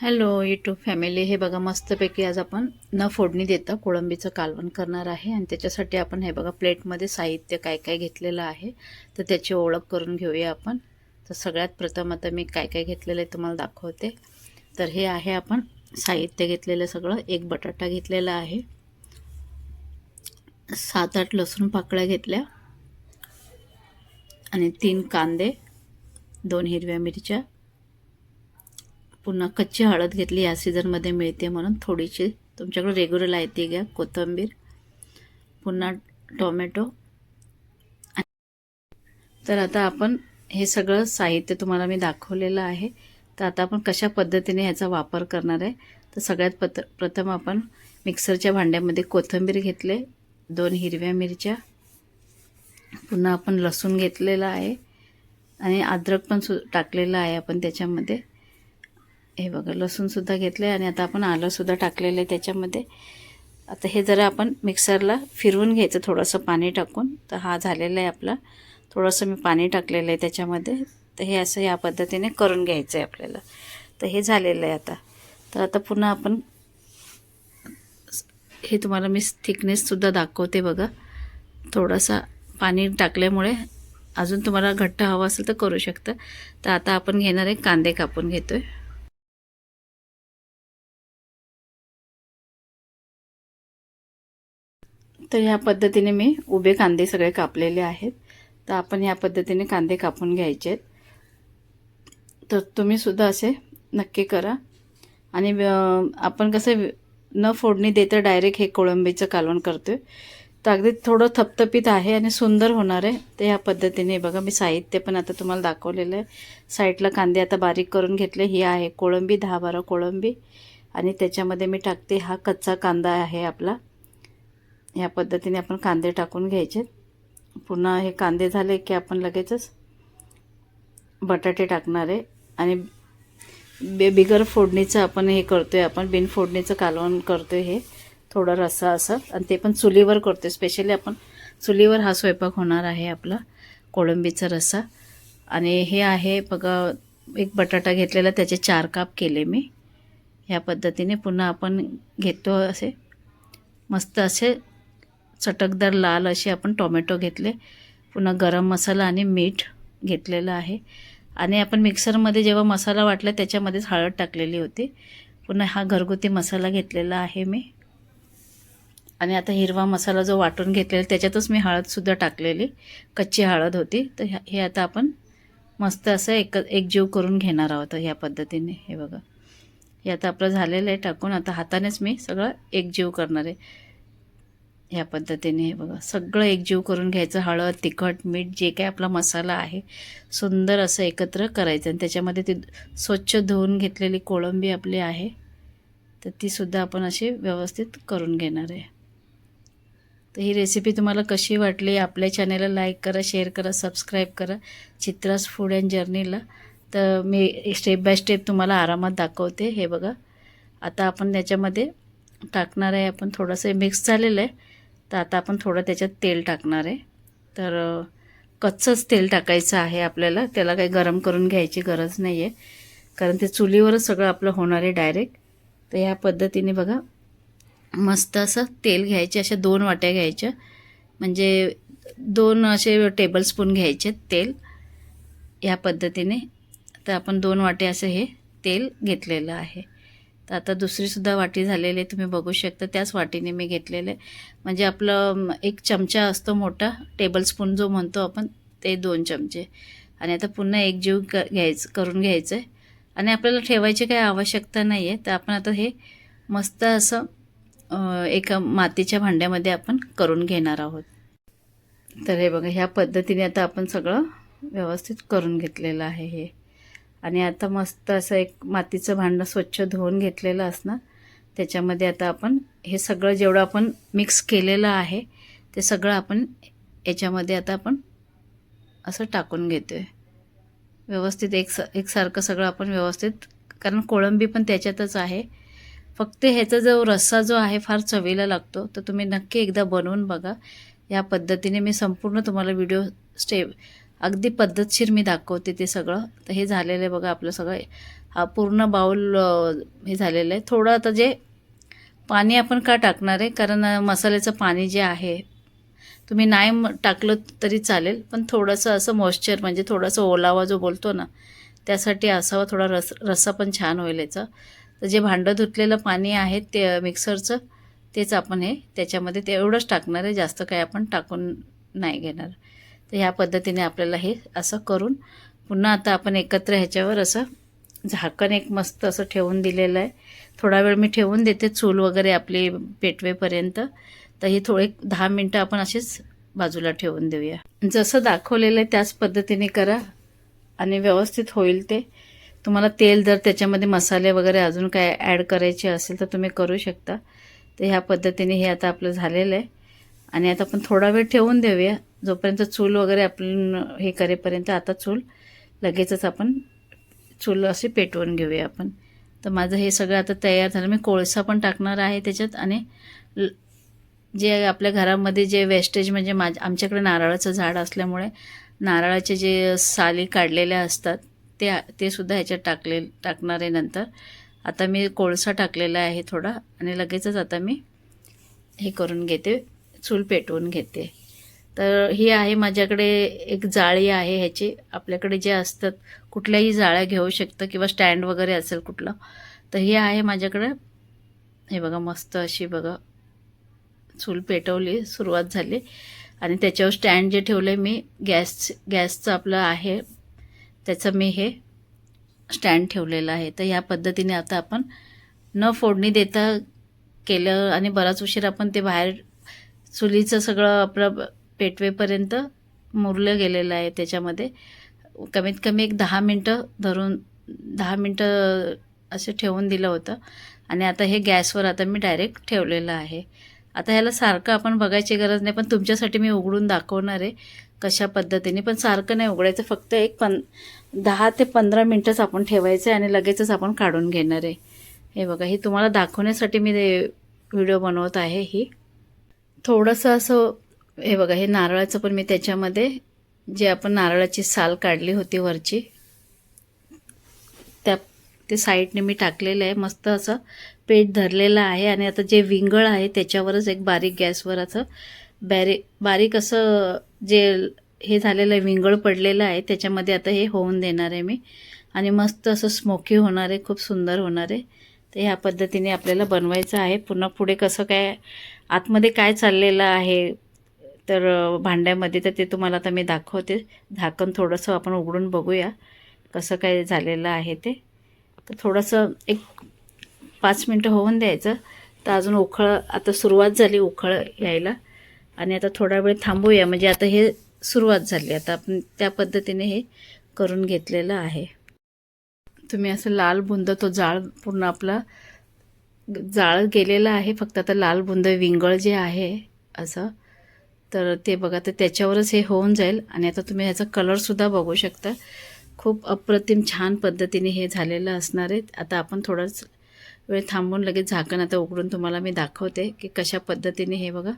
Hello YouTube family. हे बघा मस्तपैकी आज आपण न फोडणी देता कोळंबीचं कालवण करणार आहे आणि त्याच्यासाठी आपण हे बघा प्लेटमध्ये साहित्य काय काय घेतलेलं आहे. तर त्याची ओळख करून घेऊया आपण. तर सगळ्यात प्रथम आता मी काय काय घेतलेलं आहे तुम्हाला दाखवते. तर हे आहे आपण साहित्य घेतलेलं सगळं. एक बटाटा घेतलेला आहे. सात आठ लसूण पाकळ्या घेतल्या. आणि तीन कांदे दोन हिरव्या मिरच्या पुन्हा कच्ची हळद घेतली या सीझनमध्ये मिळते म्हणून थोडीशी तुमच्याकडे रेग्युलर आहे ती घ्या कोथिंबीर पुन्हा टोमॅटो. तर आता आपण हे सगळं साहित्य तुम्हाला मी दाखवलेलं आहे. तर आता आपण कशा पद्धतीने ह्याचा वापर करणार आहे? तर सगळ्यात पत प्रथम आपण मिक्सरच्या भांड्यामध्ये कोथिंबीर घेतले दोन हिरव्या मिरच्या. पुन्हा आपण लसूण घेतलेला आहे. आणि अद्रक पण सु टाकलेलं आहे आपण त्याच्यामध्ये. हे बघा लसूणसुद्धा घेतलं आहे आणि आता आपण आलंसुद्धा टाकलेलं आहे त्याच्यामध्ये. आता हे जरा आपण मिक्सरला फिरवून घ्यायचं थोडंसं पाणी टाकून. तर हा झालेला आहे आपला. थोडंसं मी पाणी टाकलेलं आहे त्याच्यामध्ये. तर हे असं या पद्धतीने करून घ्यायचं आहे आपल्याला. तर हे झालेलं आहे आता. तर आता पुन्हा आपण हे तुम्हाला मी थिकनेससुद्धा दाखवते बघा. थोडासा पाणी टाकल्यामुळे अजून तुम्हाला घट्ट हवं असेल तर करू शकता. तर आता आपण घेणार आहे कांदे कापून घेतो आहे तर ह्या पद्धतीने मी उभे कांदे सगळे कापलेले आहेत. तर आपण ह्या पद्धतीने कांदे कापून घ्यायचे आहेत तर तुम्ही सुद्धा असे नक्की करा. आणि आपण कसं न फोडणी देता डायरेक्ट हे कोळंबीचं कालवण करतो आहे तर अगदी थोडं थपथपीत आहे आणि सुंदर होणार आहे. तर ह्या पद्धतीने बघा मी साहित्य पण आता तुम्हाला दाखवलेलं आहे. साईडला कांदे आता बारीक करून घेतले. ही आहे कोळंबी दहा बारा कोळंबी. आणि त्याच्यामध्ये मी टाकते हा कच्चा कांदा आहे आपला. ह्या पद्धतीने आपण कांदे टाकून घ्यायचे. पुन्हा हे कांदे झाले की आपण लगेचच बटाटे टाकणार आहे. आणि बे बिगर फोडणीचं आपण हे करतो आहे आपण बिन फोडणीचं कालवण करतो आहे हे. थोडं रस्सा असं. आणि ते पण चुलीवर करतो आहे स्पेशली आपण चुलीवर हा स्वयंपाक होणार आहे आपला कोळंबीचा रस्सा. आणि हे आहे बघा एक बटाटा घेतलेला त्याचे चार काप केले मी. ह्या पद्धतीने पुन्हा आपण घेतो असे. मस्त असे चटकदार लाल असे आपण टोमॅटो घेतले. पुन्हा गरम मसाला आणि मीठ घेतलेलं आहे. आणि आपण मिक्सरमध्ये जेव्हा मसाला वाटला त्याच्यामध्येच हळद टाकलेली होती. पुन्हा हा घरगुती मसाला घेतलेला आहे मी. आणि आता हिरवा मसाला जो वाटून घेतलेला त्याच्यातच मी हळदसुद्धा टाकलेली. कच्ची हळद होती. तर हे आता आपण मस्त असं एक एकजीव करून घेणार आहोत ह्या पद्धतीने. हे बघा. हे आता आपलं झालेलं आहे टाकून. आता हातानेच मी सगळं एकजीव करणार आहे. ह्या पद्धतीने हे बघा. सगळं एकजीव करून घ्यायचं. हळद तिखट मीठ जे काय आपला मसाला आहे सुंदर असं एकत्र करायचं. आणि त्याच्यामध्ये ती स्वच्छ धुवून घेतलेली कोळंबी आपली आहे तर तीसुद्धा आपण अशी व्यवस्थित करून घेणार आहे. तर ही रेसिपी तुम्हाला कशी वाटली आपल्या चॅनेलला लाईक करा शेअर करा सबस्क्राईब करा. चित्रास फूड अँड जर्नीला तर मी स्टेप बाय स्टेप तुम्हाला आरामात दाखवते. हे बघा. आता आपण त्याच्यामध्ये टाकणार आहे. आपण थोडंसं मिक्स झालेलं आहे. तर आता आपण थोडं त्याच्यात तेल टाकणार आहे. तर कच्चंच तेल टाकायचं आहे आपल्याला. त्याला काही गरम करून घ्यायची गरज नाही आहे कारण ते चुलीवरच सगळं आपलं होणार आहे डायरेक्ट. तर ह्या पद्धतीने बघा मस्त असं तेल घ्यायचे अशा दोन वाट्या घ्यायच्या. म्हणजे दोन असे टेबलस्पून घ्यायचे तेल. ह्या पद्धतीने. तर आपण दोन वाटे असं हे तेल घेतलेलं आहे. तर आता दुसरीसुद्धा वाटी झालेली तुम्ही बघू शकता त्याच वाटीने मी घेतलेले. म्हणजे आपलं एक चमचा असतो मोठा टेबलस्पून जो म्हणतो आपण ते दोन चमचे. आणि आता पुन्हा एक जीव क घ्यायचं करून घ्यायचं आहे आणि आपल्याला ठेवायची काही आवश्यकता नाही आहे तर आपण आता हे मस्त असं एका मातीच्या भांड्यामध्ये आपण करून घेणार आहोत. तर हे बघा ह्या पद्धतीने आता आपण सगळं व्यवस्थित करून घेतलेलं आहे हे. आणि आता मस्त असं एक मातीचं भांडं स्वच्छ धुवून घेतलेलं असणार त्याच्यामध्ये आता आपण हे सगळं जेवढं आपण मिक्स केलेलं आहे ते सगळं आपण याच्यामध्ये आता आपण असं टाकून घेतो आहे व्यवस्थित एक स एकसारखं सगळं आपण व्यवस्थित कारण कोळंबी पण त्याच्यातच आहे. फक्त ह्याचा जो रस्सा जो आहे फार चवीला लागतो तर तुम्ही नक्की एकदा बनवून बघा. या पद्धतीने मी संपूर्ण तुम्हाला व्हिडिओ स्टेप अगदी पद्धतशीर मी दाखवते ते सगळं. तर हे झालेलं आहे बघा आपलं सगळं हा पूर्ण बाऊल हे झालेलं आहे. थोडं आता जे पाणी आपण का टाकणार आहे? कारण मसाल्याचं पाणी जे आहे तुम्ही नाही टाकलं तरी चालेल. पण थोडंसं असं मॉइश्चर म्हणजे थोडासा ओलावा जो बोलतो ना त्यासाठी असावा थोडा रस रस्सा पण छान होईल याचा. तर जे भांडं धुतलेलं पाणी आहे ते मिक्सरचं तेच आपण हे त्याच्यामध्ये ते एवढंच टाकणार आहे. जास्त काही आपण टाकून नाही घेणार. तर ह्या पद्धतीने आपल्याला हे असं करून पुन्हा आता आपण एकत्र ह्याच्यावर असं झाकण एक मस्त असं ठेवून दिलेलं आहे. थोडा वेळ मी ठेवून देते चूल वगैरे आपली पेटवेपर्यंत. तर हे थोडे दहा मिनटं आपण असेच बाजूला ठेवून देऊया. जसं दाखवलेलं आहे त्याच पद्धतीने करा आणि व्यवस्थित होईल ते. तुम्हाला तेल जर त्याच्यामध्ये मसाले वगैरे अजून काय ॲड करायचे असेल तर तुम्ही करू शकता. तर ह्या पद्धतीने हे आता आपलं झालेलं आहे. आणि आता आपण थोडा वेळ ठेवून देऊया. जोपर्यंत चूल वगैरे आपण हे करेपर्यंत आता चूल लगेचच आपण चूल असे पेटवून घेऊया आपण. तर माझं हे सगळं आता तयार झालं. मी कोळसा पण टाकणार आहे त्याच्यात आणि जे आपल्या घरामध्ये जे वेस्टेज म्हणजे माझ आमच्याकडे नारळाचं झाड असल्यामुळे नारळाचे जे साली काढलेल्या असतात ते ते सुद्धा ह्याच्यात टाकले टाकणार आहे नंतर. आता मी कोळसा टाकलेला आहे थोडा आणि लगेचच आता मी हे करून घेते. चूल पेटवून घेते. तर ही आहे माझ्याकडे एक जाळी आहे ह्याची. आपल्याकडे जे असतात कुठल्याही जाळ्या घेऊ शकतं किंवा स्टँड वगैरे असेल कुठलं तर ही आहे माझ्याकडे. हे बघा मस्त अशी बघा चूल पेटवली सुरुवात झाली. आणि त्याच्यावर स्टँड जे ठेवलं मी गॅस गॅसचं आपलं आहे. त्याचं मी हे स्टँड ठेवलेलं आहे. तर ह्या पद्धतीने आता आपण न फोडणी देता केलं आणि बराच उशीर आपण ते बाहेर चुलीचं सगळं आपलं ब- पेटवेपर्यंत मुरलं गेलेलं आहे त्याच्यामध्ये. कमीत कमी एक दहा मिनटं धरून दहा मिनटं असं ठेवून दिलं होतं. आणि आता हे गॅसवर आता मी डायरेक्ट ठेवलेलं आहे. आता ह्याला सारखं आपण बघायची गरज नाही पण तुमच्यासाठी मी उघडून दाखवणार आहे कशा पद्धतीने. पण सारखं नाही उघडायचं फक्त एक पन दहा ते पंधरा मिनटंच आपण ठेवायचं आहे आणि लगेचच आपण काढून घेणार आहे. हे बघा हे तुम्हाला दाखवण्यासाठी मी व्हिडिओ बनवत आहे ही. थोडंसं असं हे बघा हे नारळाचं पण मी त्याच्यामध्ये जे आपण नारळाची साल काढली होती वरची त्या ते साईडने मी टाकलेलं आहे. मस्त असं पेट धरलेलं आहे आणि आता जे विंगळ आहे त्याच्यावरच एक बारीक गॅसवर असं बॅरी बारीक असं जे हे झालेलं आहे विंगळ पडलेलं आहे त्याच्यामध्ये आता हे होऊन देणार आहे मी. आणि मस्त असं स्मोकी होणार आहे खूप सुंदर होणार आहे. तर ह्या पद्धतीने आपल्याला बनवायचं आहे. पुन्हा पुढे कसं काय आतमध्ये काय चाललेलं आहे? तर भांड्यामध्ये तर ते तुम्हाला आता मी दाखवते. झाकण थोडंसं आपण उघडून बघूया कसं काय झालेलं आहे ते. तर थोडंसं एक पाच मिनटं होऊन द्यायचं. तर अजून उखळ आता सुरुवात झाली उखळ यायला. आणि आता थोडा वेळ थांबूया. म्हणजे आता हे सुरुवात झाली. आता आपण त्या पद्धतीने हे करून घेतलेलं आहे. तुम्ही असं लाल बुंद तो जाळ पूर्ण आपला जाळत गेलेलं आहे. फक्त आता लाल बुंद विंगळ जे आहे असं. तर ते बघा तर त्याच्यावरच हे होऊन जाईल. आणि आता तुम्ही ह्याचा कलरसुद्धा बघू शकता. खूप अप्रतिम छान पद्धतीने हे झालेलं असणार आहे. आता आपण थोडंच वेळ थांबून लगेच झाकण आता उघडून तुम्हाला मी दाखवते की कशा पद्धतीने हे बघा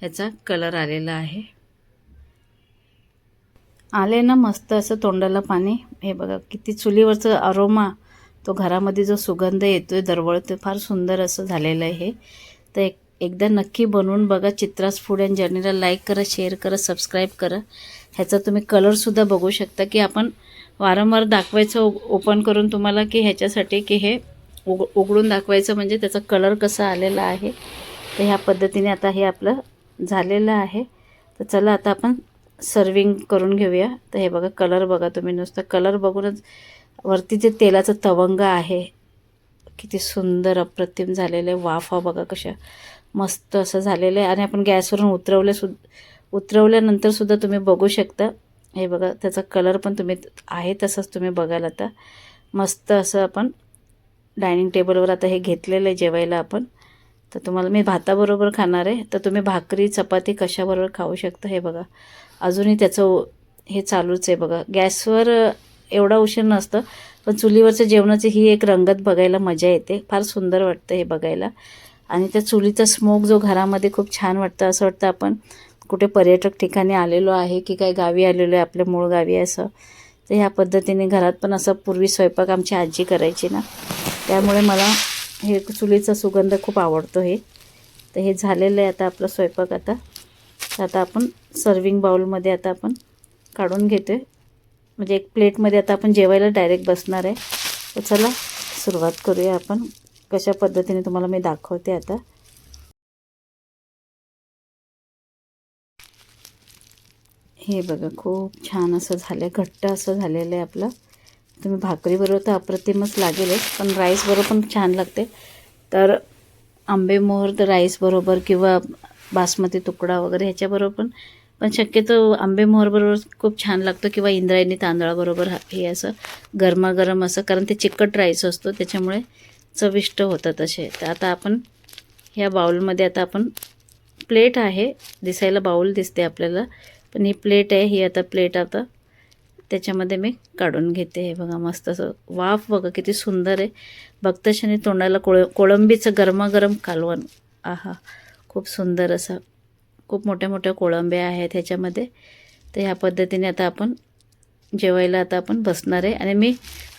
ह्याचा कलर आलेला आहे. आले ना मस्त असं तोंडाला पाणी. हे बघा किती चुलीवरचं अरोमा तो घरामध्ये जो सुगंध येतो आहे दरवळ ते फार सुंदर असं झालेलं आहे हे. तर एक एकदा नक्की बनवून बघा चित्रास फूड अँड जर्नीला लाईक करा शेअर करा सबस्क्राईब करा. ह्याचा तुम्ही कलरसुद्धा बघू शकता की आपण वारंवार दाखवायचं ओपन करून तुम्हाला की ह्याच्यासाठी की हे उग उघडून दाखवायचं म्हणजे त्याचा कलर कसा आलेला आहे. तर ह्या पद्धतीने आता हे आपलं झालेलं आहे. तर चला आता आपण सर्विंग करून घेऊया. तर हे बघा कलर बघा तुम्ही नुसतं कलर बघूनच वरती जे तेलाचं तवंग आहे किती सुंदर अप्रतिम झालेलं आहे. वाफा बघा कशा मस्त असं झालेलं आहे. आणि आपण गॅसवरून उतरवले सु उतरवल्यानंतर सुद्धा तुम्ही बघू शकता. हे बघा त्याचा कलर पण तुम्ही आहे तसंच तुम्ही बघाल आता. मस्त असं आपण डायनिंग टेबलवर आता हे घेतलेलं आहे जेवायला आपण. तर तुम्हाला मी भाताबरोबर खाणार आहे. तर तुम्ही भाकरी चपाती कशाबरोबर खाऊ शकता हे बघा. अजूनही त्याचं हे चालूच आहे बघा. गॅसवर एवढा उशीर नसतं. पण चुलीवरच्या जेवणाची ही एक रंगत बघायला मजा येते. फार सुंदर वाटतं हे बघायला. आणि त्या चुलीचा स्मोक जो घरामध्ये खूप छान वाटतं असं वाटतं आपण कुठे पर्यटक ठिकाणी आलेलो आहे की काय गावी आलेलो आहे आपल्या मूळ गावी असं. तर ह्या पद्धतीने घरात पण असं पूर्वी स्वयंपाक आमची आजी करायची ना. त्यामुळे मला हे चुलीचा सुगंध खूप आवडतो हे. तर हे झालेलं आहे आता आपला स्वयंपाक आता. तर आता आपण सर्विंग बाउलमध्ये आता आपण काढून घेतो आहे म्हणजे एक प्लेटमध्ये आता आपण जेवायला डायरेक्ट बसणार आहे. तर चला सुरुवात करूया आपण. कशा पद्धतीने तुम्हाला मी दाखवते आता. हे बघा खूप छान असं झालं आहे घट्ट असं झालेलं आहे आपलं. तुम्ही भाकरीबरोबर तर अप्रतिमच लागेलच पण राईसबरोबर पण छान लागते. तर आंबेमोहर तर राईसबरोबर किंवा बासमती तुकडा वगैरे ह्याच्याबरोबर पण पण शक्यतो आंबेमोहरबरोबर खूप छान लागतो किंवा इंद्रायणी तांदळाबरोबर हा- हे असं गरमागरम असं कारण ते चिकट राईस असतो त्याच्यामुळे चविष्ट होतात असे. तर आता आपण ह्या बाउलमध्ये आता आपण प्लेट आहे दिसायला बाऊल दिसते आपल्याला पण ही प्लेट आहे ही आता प्लेट आता त्याच्यामध्ये मी काढून घेते. हे बघा मस्त असं वाफ बघा किती सुंदर आहे. बघताशाने तोंडाला कोळ कोळंबीचं गरमागरम कालवण. आहा खूप सुंदर असं खूप मोठ्या मोठ्या कोळंब्या आहेत ह्याच्यामध्ये. तर ह्या पद्धतीने आता आपण जेवायला आता आपण बसणार आहे. आणि मी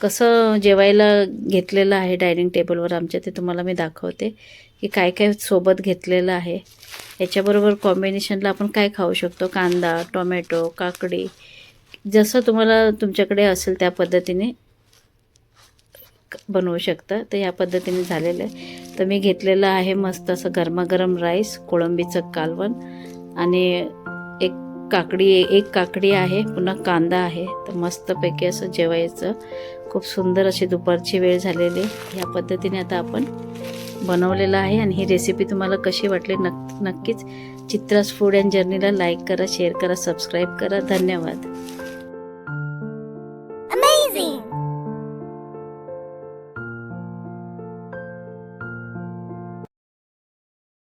कसं जेवायला घेतलेलं आहे डायनिंग टेबलवर आमच्या ते तुम्हाला मी दाखवते की काय काय सोबत घेतलेलं आहे. याच्याबरोबर कॉम्बिनेशनला आपण काय खाऊ शकतो? कांदा टोमॅटो काकडी जसं तुम्हाला तुमच्याकडे असेल त्या पद्धतीने बनवू शकता. तर या पद्धतीने झालेलं आहे. तर मी घेतलेलं आहे मस्त असं गरमागरम राईस कोळंबीचं कालवण आणि एक काकडी एक काकडी आहे पुन्हा कांदा आहे. तर मस्तपैकी असं जेवायचं. खूप सुंदर अशी दुपारची वेळ झालेली. ह्या पद्धतीने आता आपण बनवलेलं आहे आणि ही रेसिपी तुम्हाला कशी वाटली नक्क नक्कीच चित्रास फूड अँड जर्नीला लाईक करा शेअर करा सबस्क्राईब करा. धन्यवाद.